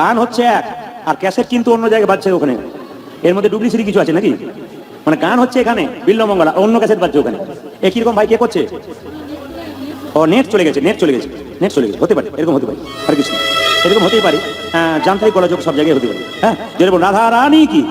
গান হচ্ছে এক, আর ক্যাসেট কিন্তু অন্য জায়গায় বাজছে ওখানে। এর মধ্যে ডুপ্লিসিটি কিছু আছে নাকি? মানে গান হচ্ছে এখানে বিল্লমঙ্গলা অন্য ক্যাসেট বাজছে ওখানে। একই রকম ভাই, কে করছে? ও, নেট চলে গেছে, নেট চলে গেছে, নেট চলে গেছে, হতে পারে, এরকম হতে পারে, আর কিছু এরকম হতেই পারে। যান্ত্রিক গোলযোগ সব জায়গায় হতে পারে। হ্যাঁ যেরকম রাধা রানী কি?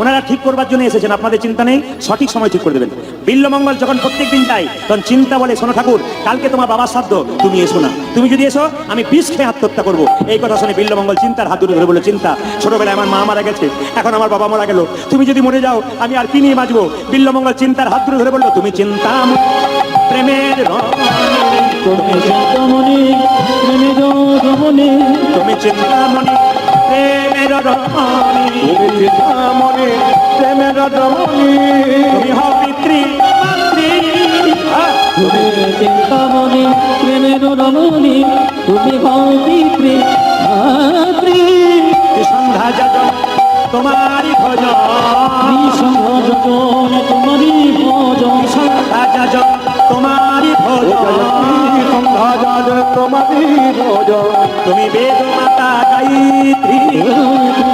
ওনারা ঠিক করবার জন্য এসেছেন আপনাদের চিন্তা নেই সঠিক সময় ঠিক করে দেবেন। বিল্লমঙ্গল যখন প্রত্যেক দিন যাই তখন চিন্তা বলে শোনো ঠাকুর কালকে তোমার বাবার সাধ্য তুমি এসো না। তুমি যদি এসো আমি বিষ খেয়ে আত্মহত্যা করব। এই কথা শুনে বিল্লমঙ্গল চিন্তার হাত ধরে ধরে বলে চিন্তা ছোটবেলায় আমার মা মারা গেছে এখন আমার বাবা মারা গেল। তুমি যদি মরে যাও আমি আর কি নিয়ে বাঁচবো? বিল্লমঙ্গল চিন্তার হাত ধরে বলল তুমি চিন্তা প্রেমের রমণী, তুমি চিন্তামণি প্রেমে জমনে তুমি চিন্তামণি প্রেমের রমণী। মনে প্রেমের রমণী। তুমি হও পিতৃ তুমি চিন্তামণি প্রেমের রমণী। তুমি হও পিতৃ মাতৃ। সন্ধ্যা যাজন তোমারই ভজন। নিঃসংযোজন তোমারই ভজন। সন্ধ্যা যাজন তুমি বেদ মাতা গায়ত্রী।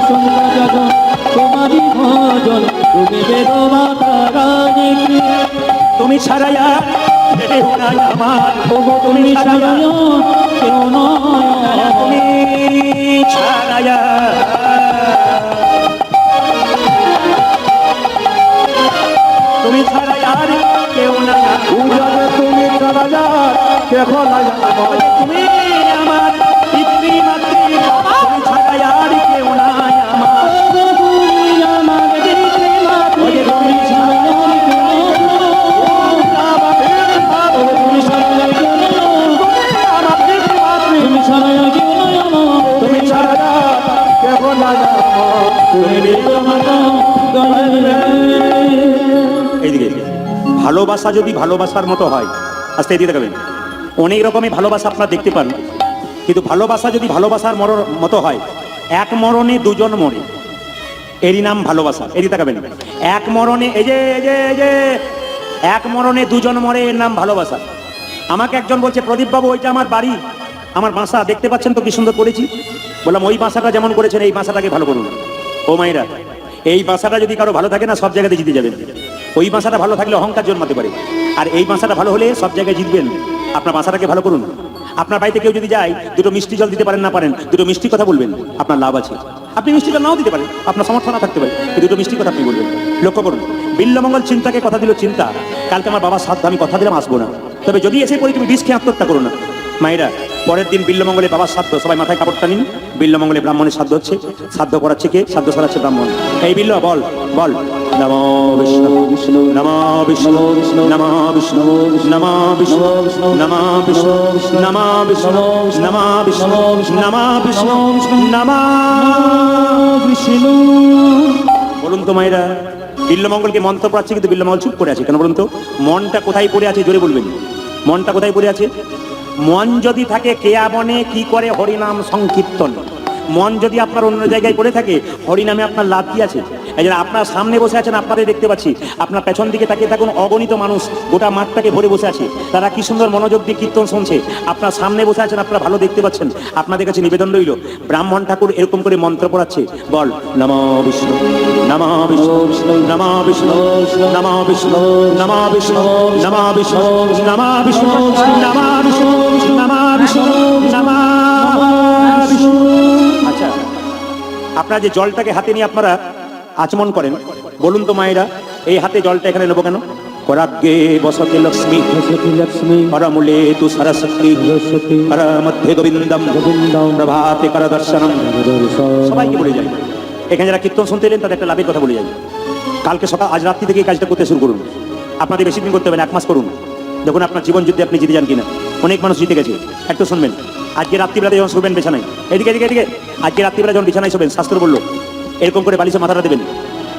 সন্ধ্যাজন তোমারই ভজন তুমি বেদ মাতা রানী তুমি ছাড়াইয়া কেউ নাই আমার। তুমি কেউ নয় তুমি ছাড়াইয়া তুমি আর কেউ পূজাতে তুমি ছাড়া তুমি ভালোবাসা যদি ভালোবাসার মতো হয়, আস্তে এদিকে দেখাবেন। অনেক রকমের ভালোবাসা আপনারা দেখতে পান, কিন্তু ভালোবাসা যদি ভালোবাসার মর- মতো হয়, এক মরণে দুজন মরে। এরই নাম ভালোবাসা এদিকে তাকাবেন এক মরণে, এই যে এই যে এই যে, এক মরণে দুজন মরে, এর নাম ভালোবাসা। আমাকে একজন বলছে, প্রদীপবাবু ওইটা আমার বাড়ি, আমার বাসা, দেখতে পাচ্ছেন তো কি সুন্দর করেছি? বললাম, ওই বাসাটা যেমন করেছেন, এই বাসাটাকে ভালো করুন। ও মাইরা এই বাসাটা যদি কারও ভালো থাকে না, সব জায়গাতে জিতে যাবেন। ওই বাসাটা ভালো থাকলে অহংকার জন্মাতে পারে। আর এই বাসাটা ভালো হলে সব জায়গায় জিতবেন। আপনার বাসাটাকে ভালো করুন। আপনার বাড়িতে কেউ যদি যায়, দুটো মিষ্টি জল দিতে পারেন না পারেন, দুটো মিষ্টি কথা বলবেন, আপনার লাভ আছে। আপনি মিষ্টি জল নাও দিতে পারেন, আপনার সমর্থন না থাকতে পারে। দুটো মিষ্টি কথা আপনি বলবেন। লক্ষ্য করুন, বিল্লমঙ্গল চিন্তাকে কথা দিল চিন্তা। কালকে আমার বাবার সাধ্য, আমি কথা দিলাম, আসব না। তবে যদি এসে পড়ি তুমি বিষ খেয়ে আত্মহত্যা করো না। মায়েরা পরের দিন বিল্লমঙ্গলে বাবার সাধ্য সবাই মাথায় কাপড়টা নিন বিল্লমঙ্গলে ব্রাহ্মণের শ্রাদ্ধ হচ্ছে সাধ্য করাচ্ছে কে সাধ্য সরাচ্ছে ব্রাহ্মণ এই বিল্ল বল বল নম বিষ্ণু বিষ্ণু নম বিষ্ণু বিষ্ণু নম বিষ্ণু নম বিষ্ণু নম বিষ্ণু নম বিষ্ণু নম বিষ্ণু নম বিষ্ণু নম বিষ্ণু বলুন তো মায়েরা বিল্লমঙ্গলকে মন্ত্র পড়াচ্ছে কিন্তু বিল্লমঙ্গল চুপ করে আছে কেন বলুন তো মনটা কোথায় পড়ে আছে জোরে বলবেন মনটা কোথায় পড়ে আছে মন যদি থাকে কেয়া বনে কি করে হরিনাম সংকীর্তন? মন যদি আপনার অন্য জায়গায় পড়ে থাকে হরিনামে আপনার লাভ কি আছে এই আপনার সামনে বসে আছেন আপনাদের দেখতে পাচ্ছি আপনার পেছন দিকে তাকিয়ে থাকুন অগণিত মানুষ গোটা মাঠটাকে ভরে বসে আছে তারা কি সুন্দর মনোযোগ দিয়ে কীর্তন শুনছে আপনার সামনে বসে আছেন আপনারা ভালো দেখতে পাচ্ছেন আপনাদের কাছে নিবেদন রইল ব্রাহ্মণ ঠাকুর এরকম করে মন্ত্র পড়াচ্ছে বল নম বিষ্ণু নম বিষ্ণু নম বিষ্ণু নম বিষ্ণু নম বিষ্ণু নম বিষ্ণু নম বিষ্ণু নম বিষ্ণু নম বিষ্ণু নম বিষ্ণু আপনারা যে জলটাকে হাতে নিয়ে আপনারা আচমন করেন বলুন তো মায়েরা এই হাতে জলটা এখানে নেব কেন? করাগ্গে বসতে লক্ষ্মী। সতী লক্ষ্মী। করমূলে তু সরস্বতী। সরস্বতী। কর মধ্যে গোবিন্দম। গোবিন্দম। প্রভাতে কর দর্শনম সবাইকে বলে যাই। এখানে যারা কীর্তন শুনতে এলেন তাদের একটা লাভের কথা বলে যাই। কালকে সকাল আজ রাত্রি থেকে এই কাজটা করতে শুরু করুন। আপনাদের বেশি দিন করতে হবে না এক মাস করুন। দেখুন আপনার জীবন যুদ্ধে আপনি জিতে যান কিনা। অনেক মানুষ জিতে গেছে। একটু শুনবেন। আজকে রাত্রিবেলা যখন শুনবেন বিছানায়। এদিকে এদিকে এদিকে। আজকে রাত্রিবেলা যখন বিছানায় শোবেন শাস্ত্র বলল এরকম করে বালিশে মাথাটা দেবেন।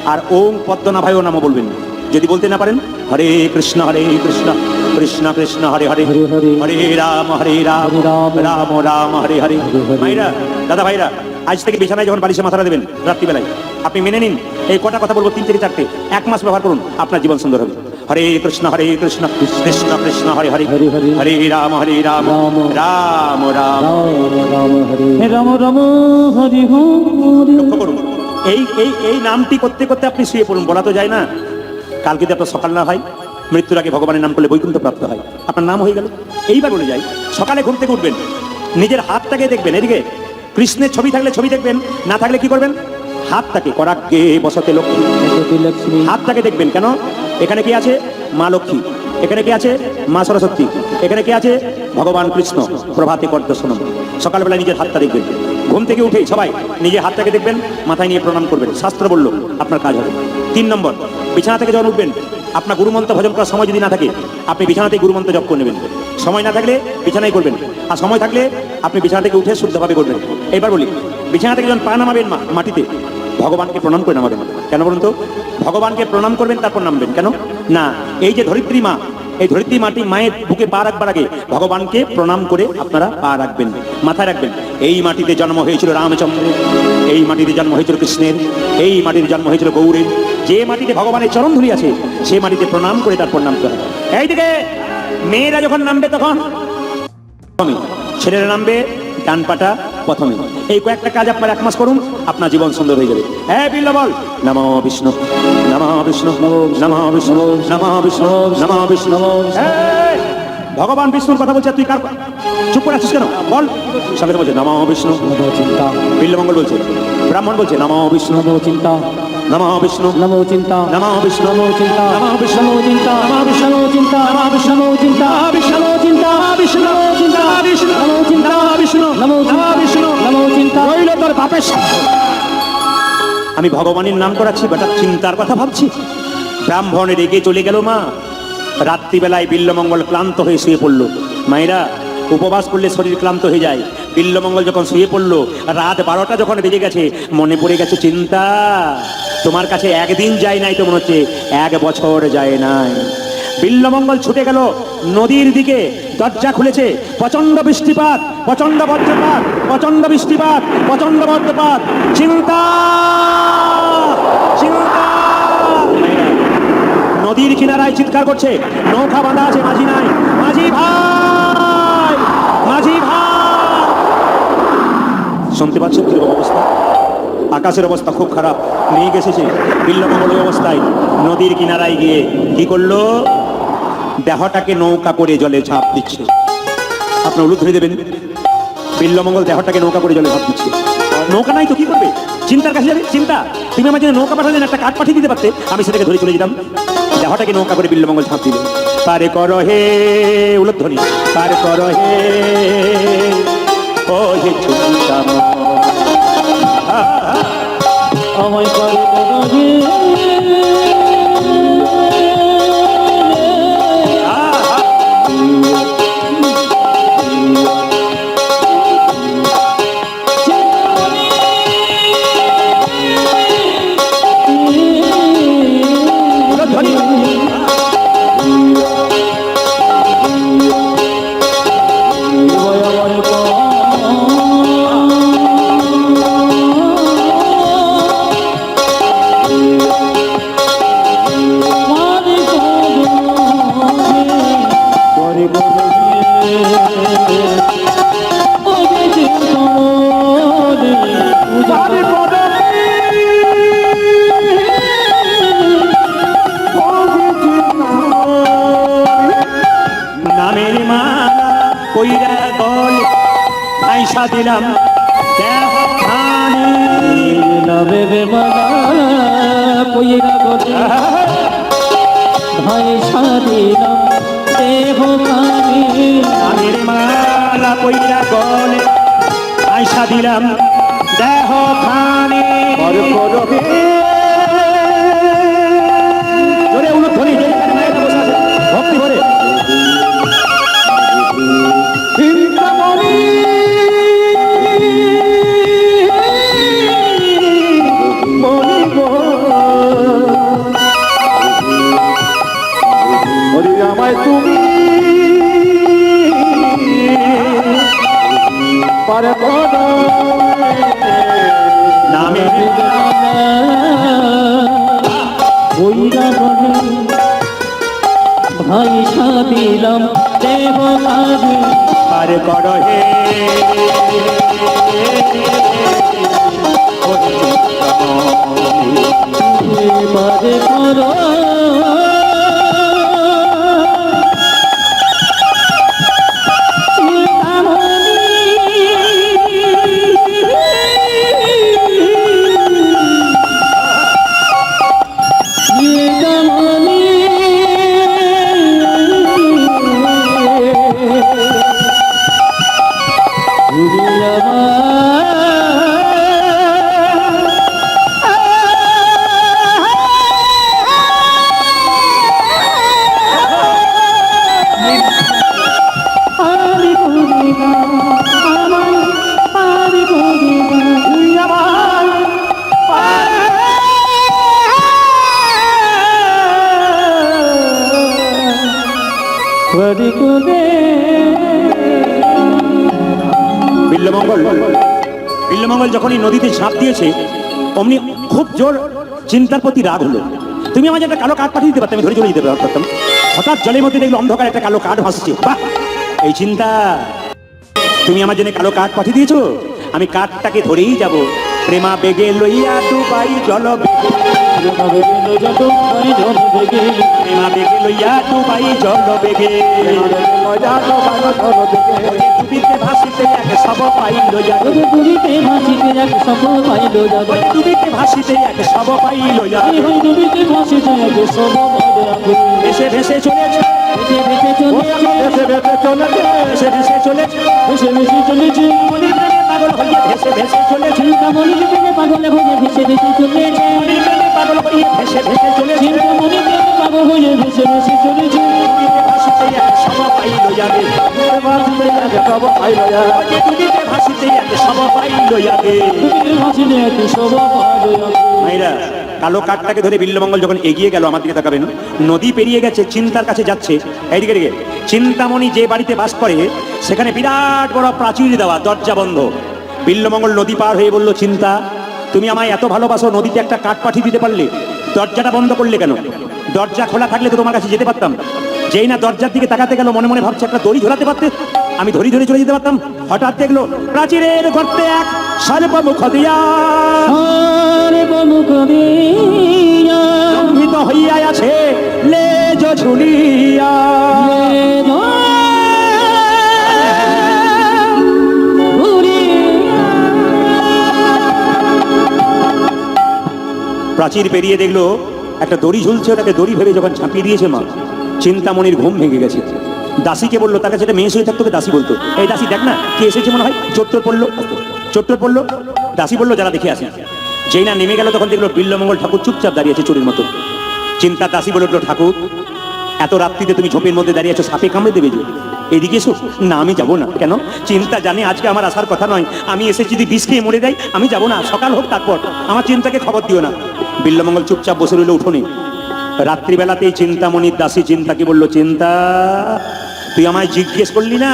আর ওম পদ্মনা ভাই ও নামও বলবেন। যদি বলতে না পারেন হরে কৃষ্ণ হরে কৃষ্ণ কৃষ্ণ কৃষ্ণ হরে হরে। হরে হরে। হরে রাম হরে রাম। রাম। রাম রাম হরে হরে। হরে হরে। ভাইরা দাদা ভাইরা আজ থেকে বিছানায় যখন বালিশে মাথাটা দেবেন রাত্রিবেলায়। আপনি মেনে নিন এই কটা কথা বলব তিন থেকে চারটে। এক মাস ব্যবহার করুন আপনার জীবন সুন্দর হবে। হরে কৃষ্ণ হরে কৃষ্ণ কৃষ্ণ কৃষ্ণ হরে হরে হরে হরে। হরে রাম হরে রাম রাম। রাম রাম হরে। রাম রাম হরি এই এই এই নামটি করতে করতে আপনি শুয়ে পড়ুন বলা তো যায় না। কালকে যদি আপনার সকাল না হয় মৃত্যুর আগে ভগবানের নাম করলে বৈকুণ্ঠ প্রাপ্ত হয়। আপনার নাম হয়ে গেল। এইবার বলে যাই সকালে ঘুম থেকে উঠবেন নিজের হাতটাকে দেখবেন এদিকে কৃষ্ণের ছবি থাকলে ছবি দেখবেন না থাকলে কি করবেন? হাতটাকে করাকে বসতে লক্ষ্মী। লক্ষ্মী। হাতটাকে দেখবেন কেন? এখানে কি আছে? মা লক্ষ্মী। এখানে কি আছে? মা সরস্বতী। এখানে কি আছে? ভগবান কৃষ্ণ। প্রভাতে কর্ত শোনন সকালবেলা নিজের হাতটা দেখবেন। ঘুম থেকে উঠেই সবাই নিজের হাতটাকে দেখবেন, মাথায় নিয়ে প্রণাম করবেন। শাস্ত্র বলল, আপনার কাজ হবে। তিন নম্বর, বিছানা থেকে যখন উঠবেন, আপনার গুরুমন্ত্র ভজন করার সময় যদি না থাকে, আপনি বিছানাতেই গুরুমন্ত্র জপ করে নেবেন। সময় না থাকলে বিছানায় করবেন। আর সময় থাকলে আপনি বিছানা থেকে উঠে শুদ্ধভাবে করবেন। এবার বলি, বিছানা থেকে যখন পা নামাবেন মাটিতে ভগবানকে প্রণাম করে নামাবেন কেন বলুন তো? ভগবানকে প্রণাম করবেন, তারপর নামবেন। কেন? না, এই যে ধরিত্রী মা, এই ধরিত্রী মাটি মায়ের বুকে পা রাখবার আগে ভগবানকে প্রণাম করে আপনারা পা রাখবেন, মাথায় রাখবেন। এই মাটিতে জন্ম হয়েছিল রামচন্দ্রের এই মাটিতে জন্ম হয়েছিল কৃষ্ণের, এই মাটির জন্ম হয়েছিল গৌরের। যে মাটিতে ভগবানের চরণ ধুলি আছে, সে মাটিতে প্রণাম করে তারপর নামতে হবে। এইদিকে মেয়েরা যখন নামবে তখন ছেলেরা নামবে, ডান পাটা প্রথমে এই কয়েকটা কাজ আপনার এক মাস করুন আপনার জীবন সুন্দর হয়ে যাবে। হ্যাঁ বিল্লা বল। নম বিষ্ণু নম বিষ্ণু নম বিষ্ণু নম বিষ্ণু নম বিষ্ণু। ভগবান বিষ্ণুর কথা বলছে তুই কার চুপ করে আছিস কেন? বল। সঙ্গে বলছে নম বিষ্ণু। বিল্লা মঙ্গল বিল্লমঙ্গল বলছে ব্রাহ্মণ বলছে নম বিষ্ণু নমো চিন্তা নম বিষ্ণু নমো চিন্তা নম বিষ্ণু নমো চিন্তা নম বিষ্ণু নমো চিন্তা নমো চিন্তা নমো চিন্তা নমো চিন্তা বিষ্ণু বিষ্ণু বিষ্ণু নমো চিন্তা বিষ্ণু নমো চিন্তা বিষ্ণু নমো চিন্তা রইল তোর বাপের। আমি ভগবানের নাম করাচ্ছি বেটা চিন্তার কথা ভাবছি ব্রাহ্মণ রেগে চলে গেল মা রাত্রিবেলায় বিল্লমঙ্গল ক্লান্ত হয়ে শুয়ে পড়ল মায়েরা উপবাস করলে শরীর ক্লান্ত হয়ে যায় বিল্লমঙ্গল যখন শুয়ে পড়ল, রাত বারোটা যখন বেজে গেছে, মনে পড়ে গেছে চিন্তা, তোমার কাছে একদিন যায় নাই তো মনে হচ্ছে, এক বছর যায় নাই। বিল্লমঙ্গল ছুটে গেল নদীর দিকে, দরজা খুলেছে প্রচণ্ড বৃষ্টিপাত প্রচণ্ড বজ্রপাত প্রচণ্ড বৃষ্টিপাত প্রচণ্ড বজ্রপাত, চিন্তা চিন্তা। নদীর কিনারায় চিৎকার করছে, নৌকা বাঁধা আছে, মাঝি নাই, মাঝি ভাই মাঝি ভাই শুনতে পাচ্ছেন কীরকম অবস্থা? আকাশের অবস্থা খুব খারাপ। মেঘ এসেছে। বিল্লমঙ্গল ওই অবস্থায় নদীর কিনারায় গিয়ে কি করল? দেহটাকে নৌকা করে জলে ঝাঁপ দিচ্ছে। আপনার ধরে দেবেন। বিল্লমঙ্গল দেহটাকে নৌকা করে জলে ঝাঁপ দিচ্ছে। নৌকা নাই তো, কি করবে? চিন্তার কাছে যাবে? চিন্তা। তুমি আমার জন্য নৌকা পাঠালেন একটা কাঠ পাঠিয়ে দিতে পারতে। আমি সেটাকে ধরে চলে যেতাম। দেহটাকে নৌকা করে বিল্লমঙ্গল ঝাঁপ দিল। পারে কর হে উলধ্বনি। পারে কর হে ও হে চিন্তা আমায় করে দিলাম। দেহ খানি নবে ভাই সাদিলাম দেহ কানি নামের মালা কইরা গল। আইসা দিলাম। দেহ খানি। আমায় তুমি। পারে করো নামের কইরা গলে পয়সা দিলাম দেব কাজে পার কর হে করো আমি করিবা আমার বিল্লমঙ্গল। বিল্লমঙ্গল যখনই নদীতে ঝাঁপ দিয়েছে, অমনি খুব জোর চিন্তার প্রতি রাগ হলো। তুমি আমাকে একটা কালো কাঠ পাঠিয়ে দিতে পারতে, আমি ধরে চলে যেতে পারতাম। হঠাৎ জলের মধ্যে দেখল অন্ধকার একটা কালো কাঠ ভাসছে। বাহ! এই চিন্তা! তুমি আমার জন্য কালো কাঠ পাঠিয়ে দিয়েছ? আমি কাঠটাকে ধরেই যাব। প্রেমা বেগে লইয়া ডুবাই জল লইয়া ডুবাই জল বেগে ডুবিতে ভাসিতে এক সব পাইল যাবে ভাসিতে এক সব পাইল যাবে ডুবিতে ভাসিতে এক সব পাইল যাবে ডুবিতে ভাসিতে এক সব পাইল যাবে ভেসে ভেসে চলেছে ভেসে ভেসে চলেছে। ভেসে ভেসে চলেছে। ভেসে ভেসে চলেছে। ভেসে ভেসে চলেছে। ভেসে ভেসে চলেছে হয়ে ভেসে ভেসে চলেছে। পাগল ভেসে ভেসে চলেছে। পাগল হয়ে ভেসে ভেসে চলেছে কালো কাঠটাকে ধরে বিল্লমঙ্গল যখন এগিয়ে গেল, আমার দিকে তাকাবেন। নদী পেরিয়ে গেছে, চিন্তার কাছে যাচ্ছে। এইদিকে দিকে চিন্তামণি যে বাড়িতে বাস করে, সেখানে বিরাট বড় প্রাচীর দেওয়া, দরজা বন্ধ। বিল্লমঙ্গল নদী পার হয়ে বলল চিন্তা তুমি আমায় এত ভালোবাসো নদীতে একটা কাঠ পাঠিয়ে দিতে পারলে? দরজাটা বন্ধ করলে কেন? দরজা খোলা থাকলে তো তোমার কাছে যেতে পারতাম। যেই না দরজার দিকে তাকাতে গেল মনে মনে ভাবছে একটা দড়ি ঝোলাতে পারতে। আমি ধরি ধরে চলে যেতে পারতাম। হঠাৎ দেখল প্রাচীরের গর্তে এক সর্বমুখ দিয়া দিয়া লম্বিত হইয়া আছে লেজ ঝুলিয়া। প্রাচীর পেরিয়ে দেখল, একটা দড়ি ঝুলছে, ওটাকে দড়ি ভেবে যখন ঝাঁপিয়ে দিয়েছে মা, চিন্তামণির ঘুম ভেঙে গেছে। দাসীকে বলল কাছে একটা মেয়ে শুয়ে থাকতো দাসী বলতো। এই দাসী, দেখ না, কে এসেছে মনে হয়? চোট্টর পড়ল। চোট্টর পড়ল? দাসী বলল, যারা দেখে আসে যেই না নেমে গেল, তখন দেখল বিল্লমঙ্গল ঠাকুর চুপচাপ দাঁড়িয়ে আছে চুরির মতো। চিন্তা দাসী বলে উঠল, ঠাকুর, এত রাত্রিতে তুমি ঝোপের মধ্যে দাঁড়িয়ে আছো, সাপে কামড়ে দেবে যে। এদিকে এসো, না, আমি যাব না। কেন? চিন্তা জানে, আজকে আমার আসার কথা নয়। আমি এসে যদি বিষ খেয়ে মরে যাই, আমি যাব না। সকাল হোক, তারপর। আমার চিন্তাকে খবর দিও না। বিল্লমঙ্গল চুপচাপ বসে রইল উঠোনে। রাত্রিবেলাতেই চিন্তামণির দাসী চিন্তাকে বলল, চিন্তা, তুই আমায় জিজ্ঞেস করলি না?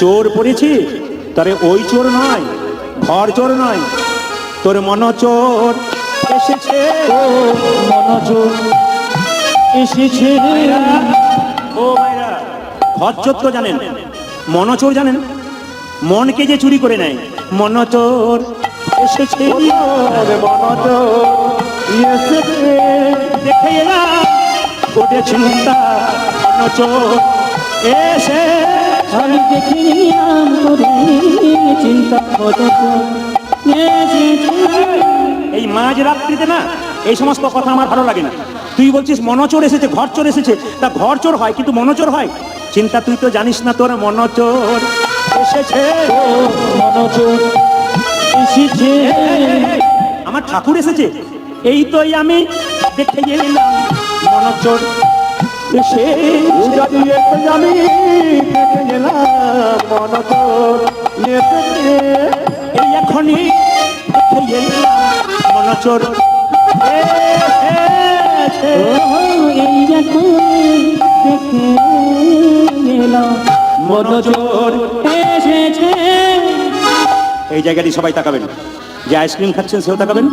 চোর পড়েছে? তবে ওই চোর নয় ঘর চোর নয়। তোর মন চোর এসেছে মনোযোগ এসেছে। ও ভাইরা ঘরচোর তো জানেন মন চোর জানেন? মনকে যে চুরি করে নেয়, মনচোর এসেছে। ওরে মনোজ এসেছে দেখে এলাম ওটে চিন্তা মনচোর এসে আমি দেখে নিলাম চিন্তা এই মাঝ রাত্রিতে না এই সমস্ত কথা আমার ভালো লাগে না। তুই বলছিস মনচোর এসেছে ঘর চোর এসেছে। তা ঘর চোর হয় কিন্তু মনচোর হয়? চিন্তা তুই তো জানিস না তোর মনচোর এসেছে। মনোযোগ এসেছে। আমার ঠাকুর এসেছে? এই তো আমি দেখে গেলাম মনচোর এসে যদি একটু জানি দেখে গেলাম এসেছে এই এখনই দেখে গেলাম মনচোর এই এখন দেখে এসেছে। এই জায়গাটি সবাই তাকাবেন। যে আইসক্রিম খাচ্ছেন সেও তাকাবেন।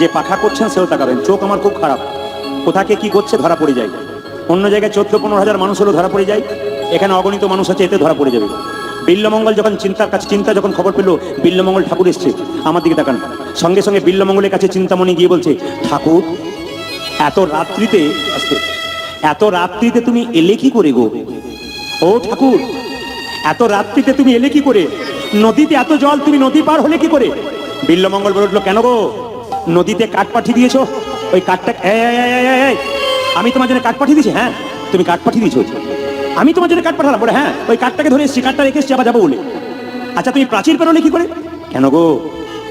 যে পাখা করছেন সেও তাকাবেন। চোখ আমার খুব খারাপ। কোথাকে কি করছে ধরা পড়ে যায়। অন্য জায়গায় চোদ্দ পনেরো হাজার মানুষ হলো ধরা পড়ে যায়। এখানে অগণিত মানুষ আছে এতে ধরা পড়ে যাবে। বিল্লমঙ্গল যখন চিন্তার কাছে চিন্তা যখন খবর পেল বিল্লমঙ্গল ঠাকুর এসছে। আমার দিকে তাকান। সঙ্গে সঙ্গে বিল্লমঙ্গলের কাছে চিন্তামণি গিয়ে বলছে ঠাকুর এত রাত্রিতে আস্তে, এত রাত্রিতে তুমি এলে কি করে গো? ও ঠাকুর এত রাত্রিতে তুমি এলে কি করে? নদীতে এত জল তুমি নদী পার হলে কি করে? বিল্লমঙ্গল বলে উঠল কেন গো? নদীতে কাঠ পাঠিয়ে দিয়েছ? ওই কাঠটা আমি তোমার জন্য কাঠ পাঠিয়ে দিয়েছি হ্যাঁ? তুমি কাঠ পাঠিয়ে দিয়েছ। আমি তোমার জন্য কাঠ পাঠালাম, বলে হ্যাঁ ওই কাঠটাকে ধরে এসছি, কাঠটা রেখে এসছি, আবার যাব বলে। আচ্ছা তুমি প্রাচীর পেরোলে কি করে? কেন গো?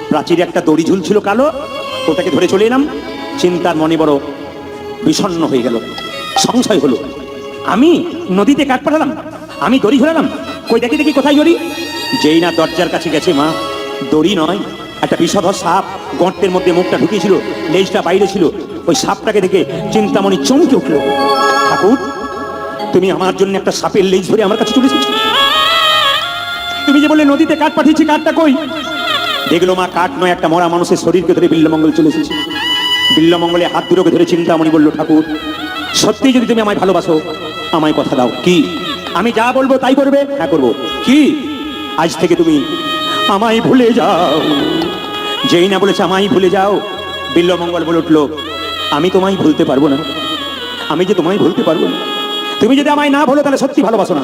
প্রাচীরে একটা দড়ি ঝুলছিল কালো, ওটাকে ধরে চলে এলাম। চিন্তার মনে বড় বিষণ্ণ হয়ে গেল। সংশয় হলো, আমি নদীতে কাঠ পাঠালাম, আমি দড়ি ধরালাম। কই, দেখি দেখি, কোথায় দড়ি যেই না দরজার কাছে গেছে মা, দড়ি নয় একটা বিষধর সাপ গর্তের মধ্যে মুখটা ঢুকিয়েছিল, লেজটা বাইরে ছিল। ওই সাপটাকে দেখে চিন্তামণি চমকে উঠল। ঠাকুর, তুমি আমার জন্য একটা সাপের লেজ ধরে আমার কাছে চলে এসেছ। তুমি যে বলে নদীতে কাঠ পাঠিয়েছি, কাঠটা কই? দেখল মা, কাঠ নয়, একটা মরা মানুষের শরীরকে ধরে বিল্লমঙ্গল চলে এসেছে। বিল্লমঙ্গলে হাত দুটোকে ধরে চিন্তামণি বলল, ঠাকুর, সত্যি যদি তুমি আমায় ভালোবাসো, আমায় কথা দাও। কি? আমি যা বলব তাই করবে? হ্যাঁ করব। কি? আজ থেকে তুমি আমায় ভুলে যাও। যেই না বলেছে আমায় ভুলে যাও। বিল্লমঙ্গল বলে উঠল, আমি তোমায় ভুলতে পারব না। আমি যে তোমায় ভুলতে পারব না। তুমি যদি আমায় না ভুলো, তাহলে সত্যি ভালোবাসো না।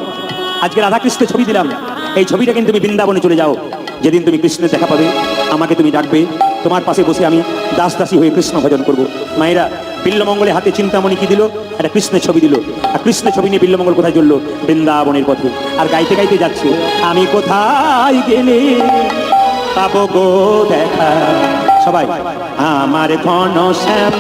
আজকে রাধাকৃষ্ণের ছবি দিলাম। এই ছবিটা কিন্তু তুমি বৃন্দাবনে চলে যাও। যেদিন তুমি কৃষ্ণের দেখা পাবে, আমাকে তুমি ডাকবে। তোমার পাশে বসে আমি দাস দাসী হয়ে কৃষ্ণ ভজন করব। মায়েরা বিল্লমঙ্গলে হাতে চিন্তামণি কি দিল? একটা কৃষ্ণের ছবি দিল। আর কৃষ্ণের ছবি নিয়ে বিল্লমঙ্গল কোথায় চলল? বৃন্দাবনের পথে। আর গাইতে গাইতে যাচ্ছে, আমি কোথায় গেলে পাবো গো দেখা। সবাই আমার ঘন শ্যাম।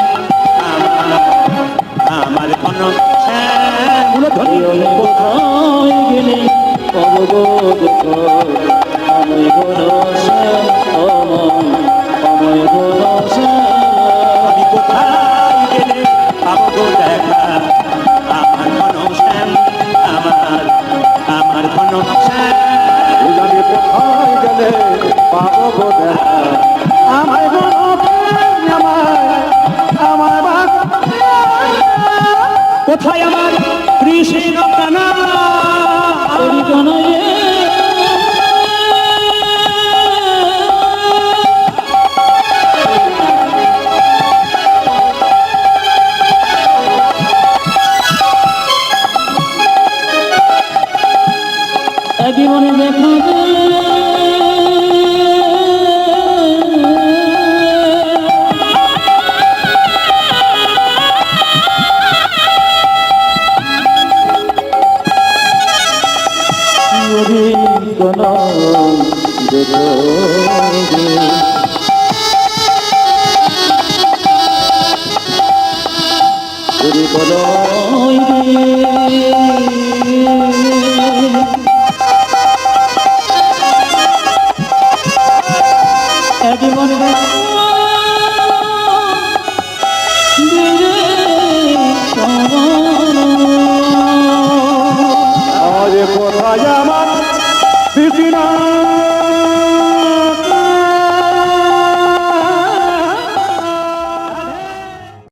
একবারে